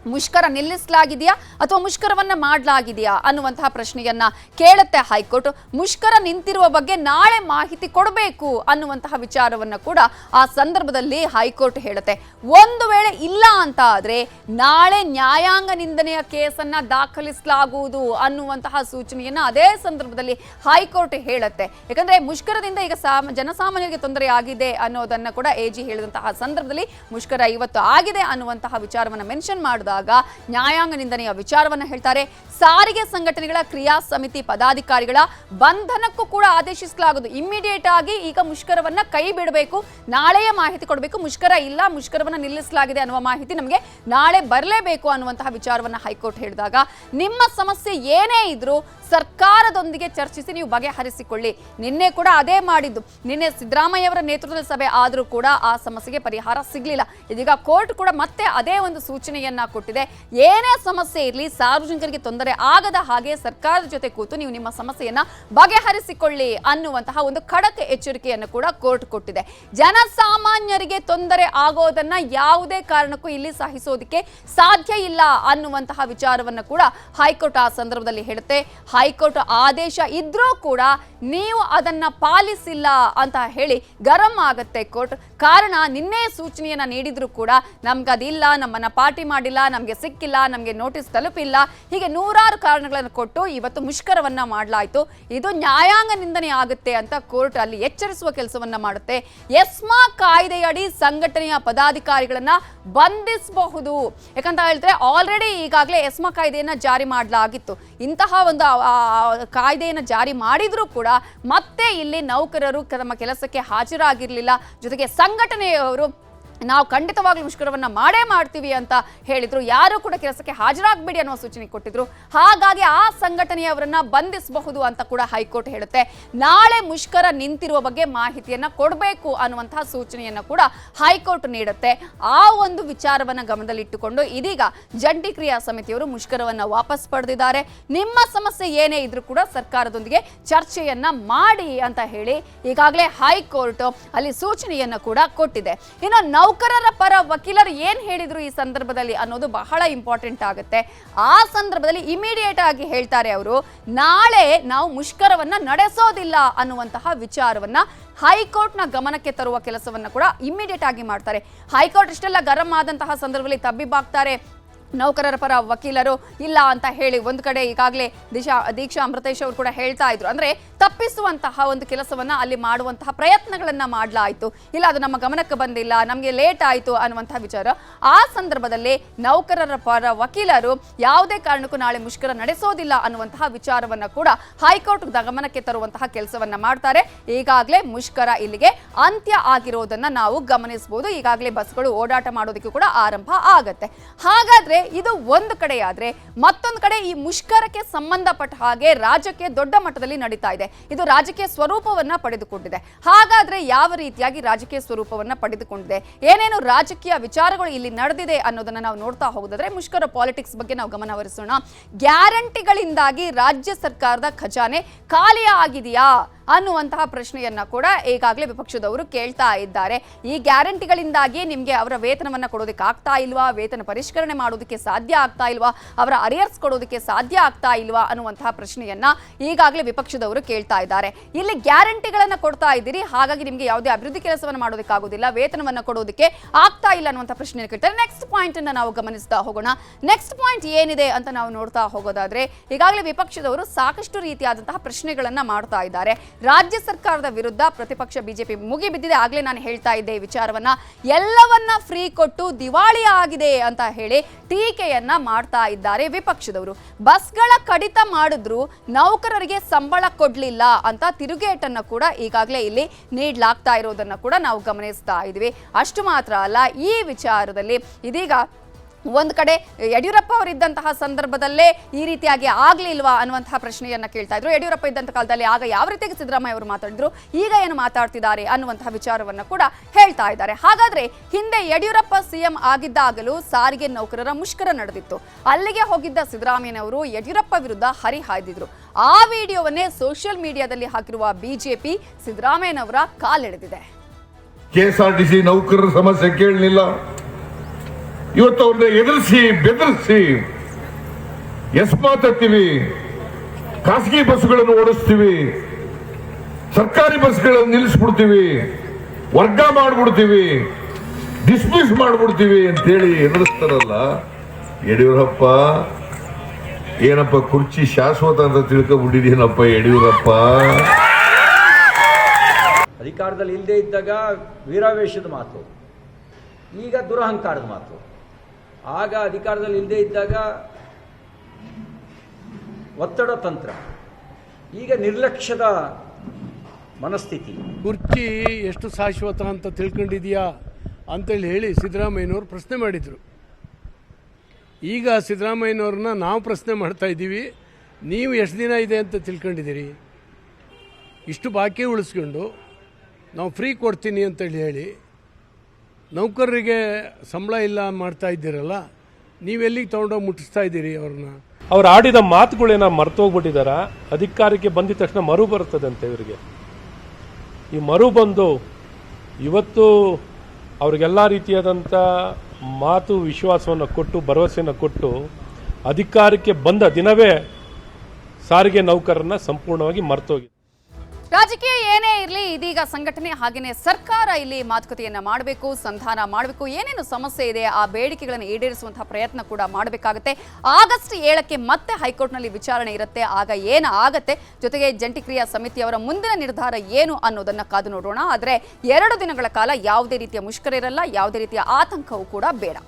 ಮುಷ್ಕರ ನಿಲ್ಲಿಸಲಾಗಿದೆಯಾ ಅಥವಾ ಮುಷ್ಕರವನ್ನ ಮಾಡಲಾಗಿದೆಯಾ ಅನ್ನುವಂತಹ ಪ್ರಶ್ನೆಯನ್ನ ಕೇಳುತ್ತೆ ಹೈಕೋರ್ಟ್. ಮುಷ್ಕರ ನಿಂತಿರುವ ಬಗ್ಗೆ ನಾಳೆ ಮಾಹಿತಿ ಕೊಡಬೇಕು ಅನ್ನುವಂತಹ ವಿಚಾರವನ್ನ ಕೂಡ ಆ ಸಂದರ್ಭದಲ್ಲಿ ಹೈಕೋರ್ಟ್ ಹೇಳುತ್ತೆ. ಒಂದು ವೇಳೆ ಇಲ್ಲ ಅಂತ ಆದ್ರೆ ನಾಳೆ ನ್ಯಾಯಾಂಗ ನಿಂದನೆಯ ಕೇಸನ್ನ ದಾಖಲಿಸಲಾಗುವುದು ಅನ್ನುವಂತಹ ಸೂಚನೆಯನ್ನ ಅದೇ ಸಂದರ್ಭದಲ್ಲಿ ಹೈಕೋರ್ಟ್ ಹೇಳುತ್ತೆ. ಯಾಕಂದ್ರೆ ಮುಷ್ಕರದಿಂದ ಈಗ ಸಾಮ, ಜನಸಾಮಾನ್ಯರಿಗೆ ತೊಂದರೆ ಆಗಿದೆ ಅನ್ನೋದನ್ನ ಕೂಡ ಎಜಿ ಹೇಳಿದಂತಹ ಸಂದರ್ಭದಲ್ಲಿ ಮುಷ್ಕರ ಇವತ್ತು ಆಗಿದೆ ಅನ್ನುವಂತಹ ವಿಚಾರವನ್ನ ಮೆನ್ಷನ್ ಮಾಡಿದಾಗ ನ್ಯಾಯಾಂಗ ನಿಂದನೆಯ ವಿಚಾರವನ್ನ ಹೇಳ್ತಾರೆ. ಸಾರಿಗೆ ಸಂಘಟನೆಗಳ ಕ್ರಿಯಾ ಸಮಿತಿ ಪದಾಧಿಕಾರಿಗಳ ಬಂಧನಕ್ಕೂ ಕೂಡ ಆದೇಶಿಸಲಾಗುವುದು. ಇಮ್ಮಿಡಿಯೇಟ್ ಆಗಿ ಈಗ ಮುಷ್ಕರವನ್ನ ಕೈ ಬಿಡಬೇಕು. ನಾಳೆಯೇ ಮಾಹಿತಿ ಕೊಡಬೇಕು. ಮುಷ್ಕರ ಇಲ್ಲ, ಮುಷ್ಕರವನ್ನ ನಿಲ್ಲಿಸಲಾಗಿದೆ ಅನ್ನುವ ಮಾಹಿತಿ ನಮಗೆ ನಾಳೆ ಬರಲೇಬೇಕು ಅನ್ನುವಂತಹ ವಿಚಾರವನ್ನ ಹೈಕೋರ್ಟ್ ಹೇಳಿದಾಗ. ನಿಮ್ಮ ಸಮಸ್ಯೆ ಏನೇ ಇದ್ರೂ ಸರ್ಕಾರದೊಂದಿಗೆ ಚರ್ಚಿಸಿ ನೀವು ಬಗೆಹರಿಸಿಕೊಳ್ಳಿ. ನಿನ್ನೆ ಕೂಡ ಅದೇ ಮಾಡಿದ್ದು. ನಿನ್ನೆ ಸಿದ್ದರಾಮಯ್ಯ ಅವರ ನೇತೃತ್ವದ ಸಭೆ ಆದರೂ ಕೂಡ ಆ ಸಮಸ್ಯೆಗೆ ಪರಿಹಾರ ಸಿಗಲಿಲ್ಲ. ಇದೀಗ ಕೋರ್ಟ್ ಕೂಡ ಮತ್ತೆ ಅದೇ ಒಂದು ಸೂಚನೆಯನ್ನ ಕೊಟ್ಟಿದೆ. ಏನೇ ಸಮಸ್ಯೆ ಇರಲಿ ಸಾರ್ವಜನಿಕರಿಗೆ ತೊಂದರೆ ಆಗದ ಹಾಗೆ ಸರ್ಕಾರದ ಜೊತೆ ಕೂತು ನೀವು ನಿಮ್ಮ ಸಮಸ್ಯೆಯನ್ನ ಬಗೆಹರಿಸಿಕೊಳ್ಳಿ ಅನ್ನುವಂತಹ ಒಂದು ಖಡಕ್ ಎಚ್ಚರಿಕೆಯನ್ನು ಕೂಡ ಕೋರ್ಟ್ ಕೊಟ್ಟಿದೆ. ಜನಸಾಮಾನ್ಯರಿಗೆ ತೊಂದರೆ ಆಗೋದನ್ನ ಯಾವುದೇ ಕಾರಣಕ್ಕೂ ಇಲ್ಲಿ ಸಹಿಸೋದಕ್ಕೆ ಸಾಧ್ಯ ಇಲ್ಲ ಅನ್ನುವಂತಹ ವಿಚಾರವನ್ನು ಕೂಡ ಹೈಕೋರ್ಟ್ ಆ ಸಂದರ್ಭದಲ್ಲಿ ಹೇಳುತ್ತೆ. ಹೈಕೋರ್ಟ್ ಆದೇಶ ಇದ್ರೂ ಕೂಡ ನೀವು ಅದನ್ನ ಪಾಲಿಸಿಲ್ಲ ಅಂತ ಹೇಳಿ ಗರಂ ಆಗುತ್ತೆ ಕೋರ್ಟ್. ಕಾರಣ ನಿನ್ನೆ ಸೂಚನೆಯನ್ನ ನೀಡಿದ್ರು ಕೂಡ ನಮ್ಗೆ ಅದಿಲ್ಲ, ನಮ್ಮನ್ನ ಪಾರ್ಟಿ ಮಾಡಿಲ್ಲ, ನಮಗೆ ಸಿಕ್ಕಿಲ್ಲ, ನಮಗೆ ನೋಟಿಸ್ ತಲುಪಿಲ್ಲ. ಹೀಗೆ ನೂರಾರು ಕಾರಣಗಳನ್ನು ಕೊಟ್ಟು ಇವತ್ತು ಮುಷ್ಕರವನ್ನ ಮಾಡಲಾಯಿತು. ಇದು ನ್ಯಾಯಾಂಗ ನಿಂದನೆ ಆಗುತ್ತೆ ಅಂತ ಕೋರ್ಟ್ ಅಲ್ಲಿ ಎಚ್ಚರಿಸುವ ಕೆಲಸವನ್ನ ಮಾಡುತ್ತೆ. ಎಸ್ಮಾ ಕಾಯ್ದೆಯಡಿ ಸಂಘಟನೆಯ ಪದಾಧಿಕಾರಿಗಳನ್ನ ಬಂಧಿಸಬಹುದು. ಯಾಕಂತ ಹೇಳಿದ್ರೆ ಆಲ್ರೆಡಿ ಈಗಾಗಲೇ ಎಸ್ಮಾ ಕಾಯ್ದೆಯನ್ನ ಜಾರಿ ಮಾಡಲಾಗಿತ್ತು. ಇಂತಹ ಒಂದು ಕಾಯ್ದೆಯನ್ನು ಜಾರಿ ಮಾಡಿದರೂ ಕೂಡ ಮತ್ತೆ ಇಲ್ಲಿ ನೌಕರರು ತಮ್ಮ ಕೆಲಸಕ್ಕೆ ಹಾಜರಾಗಿರಲಿಲ್ಲ. ಜೊತೆಗೆ ಸಂಘಟನೆಯವರು ನಾವು ಖಂಡಿತವಾಗ್ಲೂ ಮುಷ್ಕರವನ್ನ ಮಾಡೇ ಮಾಡ್ತೀವಿ ಅಂತ ಹೇಳಿದ್ರು. ಯಾರು ಕೂಡ ಕೆಲಸಕ್ಕೆ ಹಾಜರಾಗಬೇಡಿ ಅನ್ನೋ ಸೂಚನೆ ಕೊಟ್ಟಿದ್ರು. ಹಾಗಾಗಿ ಆ ಸಂಘಟನೆಯವರನ್ನ ಬಂಧಿಸಬಹುದು ಅಂತ ಕೂಡ ಹೈಕೋರ್ಟ್ ಹೇಳುತ್ತೆ. ನಾಳೆ ಮುಷ್ಕರ ನಿಂತಿರುವ ಬಗ್ಗೆ ಮಾಹಿತಿಯನ್ನ ಕೊಡಬೇಕು ಅನ್ನುವಂತಹ ಸೂಚನೆಯನ್ನ ಕೂಡ ಹೈಕೋರ್ಟ್ ನೀಡುತ್ತೆ. ಆ ಒಂದು ವಿಚಾರವನ್ನ ಗಮನದಲ್ಲಿಟ್ಟುಕೊಂಡು ಇದೀಗ ಜಂಟಿ ಕ್ರಿಯಾ ಸಮಿತಿಯವರು ಮುಷ್ಕರವನ್ನ ವಾಪಸ್ ಪಡೆದಿದ್ದಾರೆ. ನಿಮ್ಮ ಸಮಸ್ಯೆ ಏನೇ ಇದ್ರೂ ಕೂಡ ಸರ್ಕಾರದೊಂದಿಗೆ ಚರ್ಚೆಯನ್ನ ಮಾಡಿ ಅಂತ ಹೇಳಿ ಈಗಾಗಲೇ ಹೈಕೋರ್ಟ್ ಅಲ್ಲಿ ಸೂಚನೆಯನ್ನ ಕೂಡ ಕೊಟ್ಟಿದೆ. ಇನ್ನು ನೌಕರರ ಪರ ವಕೀಲರು ಏನು ಹೇಳಿದ್ರು ಈ ಸಂದರ್ಭದಲ್ಲಿ ಅನ್ನೋದು ಬಹಳ ಇಂಪಾರ್ಟೆಂಟ್ ಆಗುತ್ತೆ. ಆ ಸಂದರ್ಭದಲ್ಲಿ ಇಮಿಡಿಯೇಟ್ ಆಗಿ ಹೇಳ್ತಾರೆ ಅವರು, ನಾಳೆ ನಾವು ಮುಷ್ಕರವನ್ನ ನಡೆಸೋದಿಲ್ಲ ಅನ್ನುವಂತಹ ವಿಚಾರವನ್ನ ಹೈಕೋರ್ಟ್ನ ಗಮನಕ್ಕೆ ತರುವ ಕೆಲಸವನ್ನ ಕೂಡ ಇಮಿಡಿಯೇಟ್ ಆಗಿ ಮಾಡ್ತಾರೆ. ಹೈಕೋರ್ಟ್ ಇಷ್ಟೆಲ್ಲ ಗರಂ ಆದಂತಹ ಸಂದರ್ಭದಲ್ಲಿ ತಬ್ಬಿಬ್ಬಾಗ್ತಾರೆ ನೌಕರರ ಪರ ವಕೀಲರು ಇಲ್ಲ ಅಂತ ಹೇಳಿ ಒಂದು ಕಡೆ ಈಗಾಗಲೇ ದಿಶಾ, ದೀಕ್ಷಾ ಅಮೃತೇಶ್ ಅವರು ಕೂಡ ಹೇಳ್ತಾ ಇದ್ರು. ಅಂದ್ರೆ ತಪ್ಪಿಸುವಂತಹ ಒಂದು ಕೆಲಸವನ್ನ ಅಲ್ಲಿ ಮಾಡುವಂತಹ ಪ್ರಯತ್ನಗಳನ್ನ ಮಾಡಲಾಯಿತು. ಇಲ್ಲ, ಅದು ನಮ್ಮ ಗಮನಕ್ಕೆ ಬಂದಿಲ್ಲ, ನಮಗೆ ಲೇಟ್ ಆಯಿತು ಅನ್ನುವಂತಹ ವಿಚಾರ. ಆ ಸಂದರ್ಭದಲ್ಲಿ ನೌಕರರ ಪರ ವಕೀಲರು ಯಾವುದೇ ಕಾರಣಕ್ಕೂ ನಾಳೆ ಮುಷ್ಕರ ನಡೆಸೋದಿಲ್ಲ ಅನ್ನುವಂತಹ ವಿಚಾರವನ್ನ ಕೂಡ ಹೈಕೋರ್ಟ್ ಗಮನಕ್ಕೆ ತರುವಂತಹ ಕೆಲಸವನ್ನ ಮಾಡ್ತಾರೆ. ಈಗಾಗಲೇ ಮುಷ್ಕರ ಇಲ್ಲಿಗೆ ಅಂತ್ಯ ಆಗಿರೋದನ್ನ ನಾವು ಗಮನಿಸಬಹುದು ಈಗಾಗಲೇ ಬಸ್ಗಳು ಓಡಾಟ ಮಾಡೋದಕ್ಕೆ ಕೂಡ ಆರಂಭ ಆಗತ್ತೆ. ಹಾಗಾದ್ರೆ ಇದು. ಒಂದು ಕಡೆಯಾದರೆ ಮತ್ತೊಂದು ಕಡೆ ಈ ಮುಷ್ಕರಕ್ಕೆ ಸಂಬಂಧಪಟ್ಟ ಹಾಗೆ ರಾಜಕೀಯ ದೊಡ್ಡ ಮಟ್ಟದಲ್ಲಿ ನಡೀತಾ ಇದೆ. ಇದು ರಾಜಕೀಯ ಸ್ವರೂಪವನ್ನ ಪಡೆದುಕೊಂಡಿದೆ. ಹಾಗಾದ್ರೆ ಯಾವ ರೀತಿಯಾಗಿ ರಾಜಕೀಯ ಸ್ವರೂಪವನ್ನ ಪಡೆದುಕೊಂಡಿದೆ? ಏನೇನು ರಾಜಕೀಯ ವಿಚಾರಗಳು ಇಲ್ಲಿ ನಡೆದಿದೆ ಅನ್ನೋದನ್ನ ನಾವು ನೋಡ್ತಾ ಹೋಗೋದಾದ್ರೆ ಮುಷ್ಕರ ಪಾಲಿಟಿಕ್ಸ್ ಬಗ್ಗೆ ನಾವು ಗಮನ ಹರಿಸೋಣ ಗ್ಯಾರಂಟಿಗಳಿಂದಾಗಿ ರಾಜ್ಯ ಸರ್ಕಾರದ ಖಜಾನೆ ಖಾಲಿ ಆಗಿದೆಯಾ ಅನ್ನುವಂತಹ ಪ್ರಶ್ನೆಯನ್ನ ಕೂಡ ಈಗಾಗಲೇ ವಿಪಕ್ಷದವರು ಕೇಳ್ತಾ ಇದ್ದಾರೆ. ಈ ಗ್ಯಾರಂಟಿಗಳಿಂದಾಗಿ ನಿಮಗೆ ಅವರ ವೇತನವನ್ನ ಕೊಡೋದಕ್ಕೆ ಆಗ್ತಾ ಇಲ್ವಾ? ವೇತನ ಪರಿಷ್ಕರಣೆ ಮಾಡೋದಕ್ಕೆ ಸಾಧ್ಯ ಆಗ್ತಾ ಇಲ್ವಾ? ಅವರ ಅರಿಯರ್ಸ್ ಕೊಡೋದಕ್ಕೆ ಸಾಧ್ಯ ಆಗ್ತಾ ಇಲ್ವಾ? ಅನ್ನುವಂತಹ ಪ್ರಶ್ನೆಯನ್ನ ಈಗಾಗಲೇ ವಿಪಕ್ಷದವರು ಕೇಳ್ತಾ ಇದ್ದಾರೆ. ಇಲ್ಲಿ ಗ್ಯಾರಂಟಿಗಳನ್ನ ಕೊಡ್ತಾ ಇದ್ದೀರಿ. ಹಾಗಾಗಿ ನಿಮಗೆ ಯಾವುದೇ ಅಭಿವೃದ್ಧಿ ಕೆಲಸವನ್ನು ಮಾಡೋದಕ್ಕಾಗೋದಿಲ್ಲ ವೇತನವನ್ನ ಕೊಡೋದಕ್ಕೆ ಆಗ್ತಾ ಇಲ್ಲ ಅನ್ನುವಂಥ ಪ್ರಶ್ನೆ ಕೇಳ್ತಾರೆ. ನೆಕ್ಸ್ಟ್ ಪಾಯಿಂಟ್ ಅನ್ನ ನಾವು ಗಮನಿಸ್ತಾ ಹೋಗೋಣ. ನೆಕ್ಸ್ಟ್ ಪಾಯಿಂಟ್ ಏನಿದೆ ಅಂತ ನಾವು ನೋಡ್ತಾ ಹೋಗೋದಾದ್ರೆ, ಈಗಾಗಲೇ ವಿಪಕ್ಷದವರು ಸಾಕಷ್ಟು ರೀತಿಯಾದಂತಹ ಪ್ರಶ್ನೆಗಳನ್ನ ಮಾಡ್ತಾ ಇದ್ದಾರೆ. ರಾಜ್ಯ ಸರ್ಕಾರದ ವಿರುದ್ಧ ಪ್ರತಿಪಕ್ಷ ಬಿಜೆಪಿ ಮುಗಿಬಿದ್ದಿದೆ. ಆಗಲೇ ನಾನು ಹೇಳ್ತಾ ಇದ್ದೆ ಈ ವಿಚಾರವನ್ನ. ಎಲ್ಲವನ್ನ ಫ್ರೀ ಕೊಟ್ಟು ದಿವಾಳಿ ಆಗಿದೆ ಅಂತ ಹೇಳಿ ಟೀಕೆಯನ್ನ ಮಾಡ್ತಾ ಇದ್ದಾರೆ ವಿಪಕ್ಷದವರು. ಬಸ್ಗಳ ಕಡಿತ ಮಾಡಿದ್ರು ನೌಕರರಿಗೆ ಸಂಬಳ ಕೊಡ್ಲಿಲ್ಲ ಅಂತ ತಿರುಗೇಟನ್ನು ಕೂಡ ಈಗಾಗಲೇ ಇಲ್ಲಿ ನೀಡಲಾಗ್ತಾ ಇರೋದನ್ನ ಕೂಡ ನಾವು ಗಮನಿಸ್ತಾ ಇದ್ದೀವಿ ಅಷ್ಟು ಮಾತ್ರ ಅಲ್ಲ, ಈ ವಿಚಾರದಲ್ಲಿ ಇದೀಗ ಒಂದು ಕಡೆ ಯಡಿಯೂರಪ್ಪ ಅವರಿದ್ದಂತಹ ಸಂದರ್ಭದಲ್ಲೇ ಈ ರೀತಿಯಾಗಿ ಆಗ್ಲಿಲ್ವಾ ಅನ್ನುವಂತಹ ಪ್ರಶ್ನೆಯನ್ನ ಕೇಳ್ತಾ ಇದ್ರು. ಯಡಿಯೂರಪ್ಪ ಇದ್ದಂಥ ಕಾಲದಲ್ಲಿ ಆಗ ಯಾವ ರೀತಿಯಾಗಿ ಸಿದ್ದರಾಮಯ್ಯ ಅವರು ಮಾತಾಡಿದ್ರು, ಈಗ ಏನು ಮಾತಾಡ್ತಿದ್ದಾರೆ ಅನ್ನುವಂತಹ ವಿಚಾರವನ್ನ ಕೂಡ ಹೇಳ್ತಾ ಇದ್ದಾರೆ. ಹಾಗಾದ್ರೆ ಹಿಂದೆ ಯಡಿಯೂರಪ್ಪ ಸಿಎಂ ಆಗಿದ್ದಾಗಲೂ ಸಾರಿಗೆ ನೌಕರರ ಮುಷ್ಕರ ನಡೆದಿತ್ತು. ಅಲ್ಲಿಗೆ ಹೋಗಿದ್ದ ಸಿದ್ದರಾಮಯ್ಯನವರು ಯಡಿಯೂರಪ್ಪ ವಿರುದ್ಧ ಹರಿಹಾಯ್ದಿದ್ರು ಆ ವಿಡಿಯೋವನ್ನೇ ಸೋಷಿಯಲ್ ಮೀಡಿಯಾದಲ್ಲಿ ಹಾಕಿರುವ ಬಿಜೆಪಿ ಸಿದ್ದರಾಮಯ್ಯನವರ ಕಾಲೆಳೆದಿದೆ. ಕೆಎಸ್ಆರ್ಟಿಸಿ ನೌಕರರ ಸಮಸ್ಯೆ ಕೇಳಲಿಲ್ಲ. ಇವತ್ತು ಅವ್ರನ್ನ ಎದುರಿಸಿ, ಬೆದರಿಸಿ, ಎಸ್ ಮಾತಾಡ್ತೀವಿ. ಖಾಸಗಿ ಬಸ್ಗಳನ್ನು ಓಡಿಸ್ತೀವಿ. ಸರ್ಕಾರಿ ಬಸ್ಗಳನ್ನು ನಿಲ್ಲಿಸ್ಬಿಡ್ತೀವಿ. ವರ್ಗ ಮಾಡ್ಬಿಡ್ತೀವಿ. ಡಿಸ್ಮಿಸ್ ಮಾಡ್ಬಿಡ್ತೀವಿ ಅಂತೇಳಿ ಎದುರಿಸ್ತಾರಲ್ಲ ಯಡಿಯೂರಪ್ಪ. ಏನಪ್ಪ, ಕುರ್ಚಿ ಶಾಶ್ವತ ಅಂತ ತಿಳ್ಕೊಬಿಟ್ಟಿದ್ದೀನಪ್ಪ ಯಡಿಯೂರಪ್ಪ. ಅಧಿಕಾರದಲ್ಲಿ ಇಲ್ಲದೆ ಇದ್ದಾಗ ವೀರಾವೇಶದ ಮಾತು, ಈಗ ದುರಹಂಕಾರದ ಮಾತು. ಆಗ ಅಧಿಕಾರದಲ್ಲಿ ಇಲ್ಲದೆ ಇದ್ದಾಗ ಒತ್ತಡ ತಂತ್ರ, ಈಗ ನಿರ್ಲಕ್ಷ್ಯದ ಮನಸ್ಥಿತಿ. ಕುರ್ಚಿ ಎಷ್ಟು ಶಾಶ್ವತ ಅಂತ ತಿಳ್ಕೊಂಡಿದೀಯಾ ಅಂತೇಳಿ ಹೇಳಿ ಸಿದ್ದರಾಮಯ್ಯನವರು ಪ್ರಶ್ನೆ ಮಾಡಿದರು. ಈಗ ಸಿದ್ದರಾಮಯ್ಯನವ್ರನ್ನ ನಾವು ಪ್ರಶ್ನೆ ಮಾಡ್ತಾ ಇದ್ದೀವಿ. ನೀವು ಎಷ್ಟು ದಿನ ಇದೆ ಅಂತ ತಿಳ್ಕೊಂಡಿದ್ದೀರಿ? ಇಷ್ಟು ಬಾಕಿ ಉಳಿಸ್ಕೊಂಡು ನಾವು ಫ್ರೀ ಕೊಡ್ತೀನಿ ಅಂತೇಳಿ ಹೇಳಿ ನೌಕರರಿಗೆ ಸಂಬಳ ಇಲ್ಲ ಮಾಡ್ತಾ ಇದ್ದೀರಲ್ಲ ನೀವೆಲ್ಲಿಗೆ ತೊಗೊಂಡೋಗಿ ಮುಟ್ಟಿಸ್ತಾ ಇದ್ದೀರಿ ಅವ್ರನ್ನ? ಅವ್ರು ಆಡಿದ ಮಾತುಗಳೇನ ಮರ್ತೋಗ್ಬಿಟ್ಟಿದಾರ? ಅಧಿಕಾರಕ್ಕೆ ಬಂದಿದ ತಕ್ಷಣ ಮರು ಬರ್ತದಂತೆ ಇವರಿಗೆ. ಈ ಮರು ಬಂದು ಇವತ್ತು ಅವ್ರಿಗೆಲ್ಲ ರೀತಿಯಾದಂಥ ಮಾತು, ವಿಶ್ವಾಸವನ್ನು ಕೊಟ್ಟು, ಭರವಸೆಯನ್ನು ಕೊಟ್ಟು ಅಧಿಕಾರಕ್ಕೆ ಬಂದ ದಿನವೇ ಸಾರಿಗೆ ನೌಕರರನ್ನ ಸಂಪೂರ್ಣವಾಗಿ ಮರ್ತೋಗಿದೆ ರಾಜಕೀಯ ಏನೇ ಇರಲಿ, ಇದೀಗ ಸಂಘಟನೆ ಹಾಗೆಯೇ ಸರ್ಕಾರ ಇಲ್ಲಿ ಮಾತುಕತೆಯನ್ನ ಮಾಡಬೇಕು, ಸಂಧಾನ ಮಾಡಬೇಕು, ಏನೇನು ಸಮಸ್ಯೆ ಇದೆ, ಆ ಬೇಡಿಕೆಗಳನ್ನು ಈಡೇರಿಸುವಂತಹ ಪ್ರಯತ್ನ ಕೂಡ ಮಾಡಬೇಕಾಗುತ್ತೆ. ಆಗಸ್ಟ್ ಏಳಕ್ಕೆ ಮತ್ತೆ ಹೈಕೋರ್ಟ್ನಲ್ಲಿ ವಿಚಾರಣೆ ಇರುತ್ತೆ, ಆಗ ಏನು ಆಗತ್ತೆ, ಜೊತೆಗೆ ಜಂಟಿ ಕ್ರಿಯಾ ಸಮಿತಿಯವರ ಮುಂದಿನ ನಿರ್ಧಾರ ಏನು ಅನ್ನೋದನ್ನ ಕಾದು ನೋಡೋಣ. ಆದರೆ ಎರಡು ದಿನಗಳ ಕಾಲ ಯಾವುದೇ ರೀತಿಯ ಮುಷ್ಕರ ಇರಲ್ಲ, ಯಾವುದೇ ರೀತಿಯ ಆತಂಕವೂ ಕೂಡ ಬೇಡ.